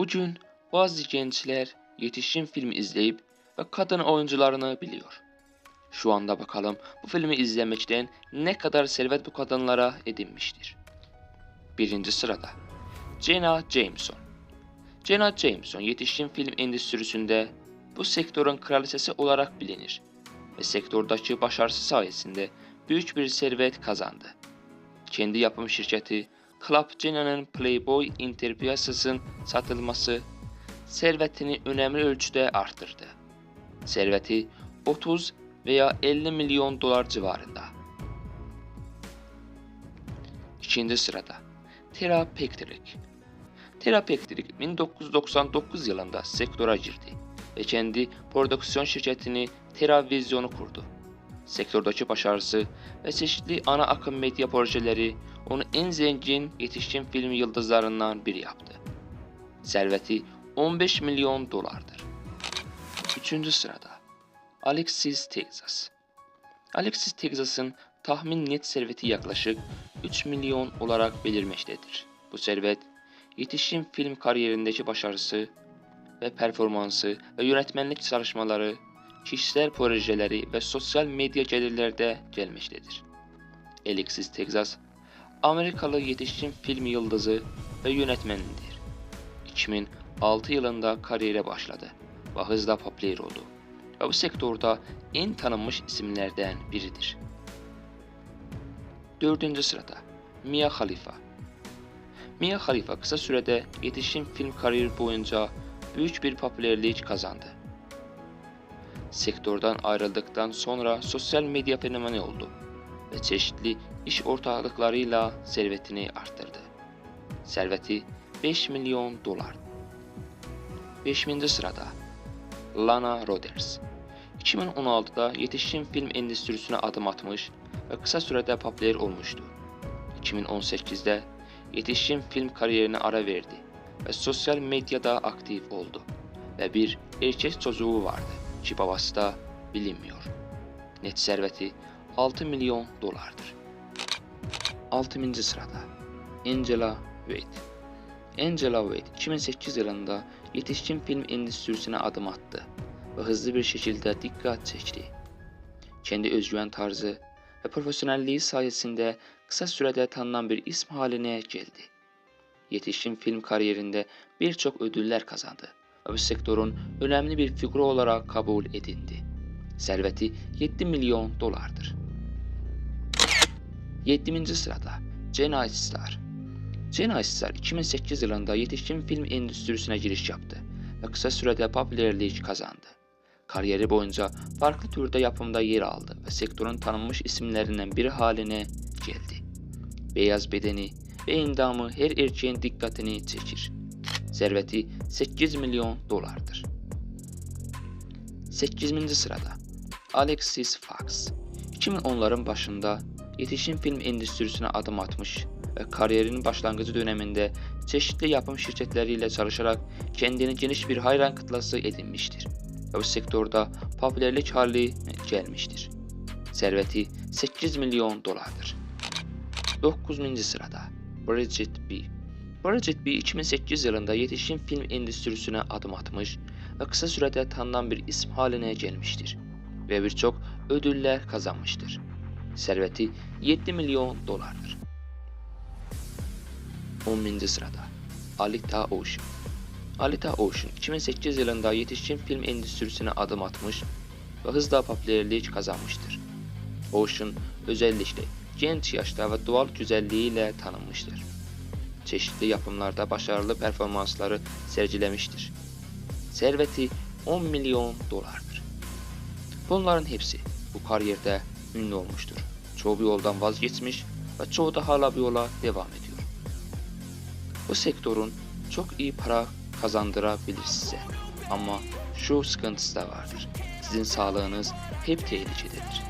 Bugün bazı gençler yetişkin film izleyip ve kadın oyuncularını biliyor. Şu anda bakalım bu filmi izlemekten ne kadar servet bu kadınlara edinmiştir. Birinci sırada Jenna Jameson. Jenna Jameson yetişkin film endüstrisinde bu sektörün kraliçesi olarak bilinir ve sektördeki başarısı sayesinde büyük bir servet kazandı. Kendi yapım şirketi Club Jenna'nın Playboy Enterprise'ın satılması servetini önemli ölçüde arttırdı. Serveti 30 veya 50 milyon dolar civarında. İkinci sırada Tera Patrick. Tera Patrick 1999 yılında sektöre girdi ve kendi prodüksiyon şirketini Tera Vizyon'u kurdu. Sektördeki başarısı ve çeşitli ana akım medya projeleri onu en zengin yetişkin film yıldızlarından biri yaptı. Serveti 15 milyon dolardır. Üçüncü sırada Alexis Texas. Alexis Texas'ın tahmin net serveti yaklaşık 3 milyon olarak belirmektedir. Bu servet yetişkin film kariyerindeki başarısı ve performansı ve yönetmenlik çalışmaları, kişisel projeleri ve sosyal medya gelirlerde gelmektedir. Alexis Texas, Amerikalı yetişkin film yıldızı ve yönetmenidir. 2006 yılında kariyere başladı ve hızla popüler oldu ve bu sektörde en tanınmış isimlerden biridir. Dördüncü sırada Mia Khalifa. Mia Khalifa kısa sürede yetişkin film kariyeri boyunca büyük bir popülerlik kazandı. Sektörden ayrıldıktan sonra sosyal medya fenomeni oldu ve çeşitli iş ortaklıklarıyla servetini arttırdı. Serveti 5 milyon dolar. 5. sırada Lana Rhodes. 2016'da yetişkin film endüstrisine adım atmış ve kısa sürede popüler olmuştu. 2018'de yetişkin film kariyerine ara verdi ve sosyal medyada aktif oldu ve bir erkek çocuğu vardı da bilinmiyor. Net serveti 6 milyon dolardır. 6. sırada Angela Wade. Angela Wade 2008 yılında yetişkin film endüstrisine adım attı ve hızlı bir şekilde dikkat çekti. Kendi özgüven tarzı ve profesyonelliği sayesinde kısa sürede tanınan bir isim haline geldi. Yetişkin film kariyerinde birçok ödüller kazandı sektörün önemli bir figürü olarak kabul edildi. Serveti 7 milyon dolardır. 7. sırada. Jenna Star 2008 yılında yetişkin film endüstrisine giriş yaptı ve kısa sürede popülerlik kazandı. Kariyeri boyunca farklı türde yapımda yer aldı ve sektörün tanınmış isimlerinden biri haline geldi. Beyaz bedeni ve endamı her erkeğin dikkatini çekir. Serveti 8 milyon dolardır. 8. sırada Alexis Fox 2010'ların başında yetişkin film endüstrisine adım atmış ve kariyerinin başlangıcı döneminde çeşitli yapım şirketleriyle çalışarak kendini geniş bir hayran kitlesi edinmiştir ve bu sektörde popülerlik hali gelmiştir. Serveti 8 milyon dolardır. 9. sırada Bridget B. Bridget B 2008 yılında yetişkin film endüstrisine adım atmış ve kısa sürede tanınan bir isim haline gelmiştir ve birçok ödüller kazanmıştır. Serveti 7 milyon dolardır. 10. sırada Alita Ocean. Alita Ocean 2008 yılında yetişkin film endüstrisine adım atmış ve hızla popülerlik kazanmıştır. Ocean özellikle genç yaşta ve doğal güzelliğiyle tanınmıştır. Çeşitli yapımlarda başarılı performansları sergilemiştir. Serveti 10 milyon dolardır. Bunların hepsi bu kariyerde ünlü olmuştur. Çoğu bir yoldan vazgeçmiş ve çoğu da hala bir yola devam ediyor. Bu sektörün çok iyi para kazandırabilir size. Ama şu sıkıntısı da vardır. Sizin sağlığınız hep tehlikededir.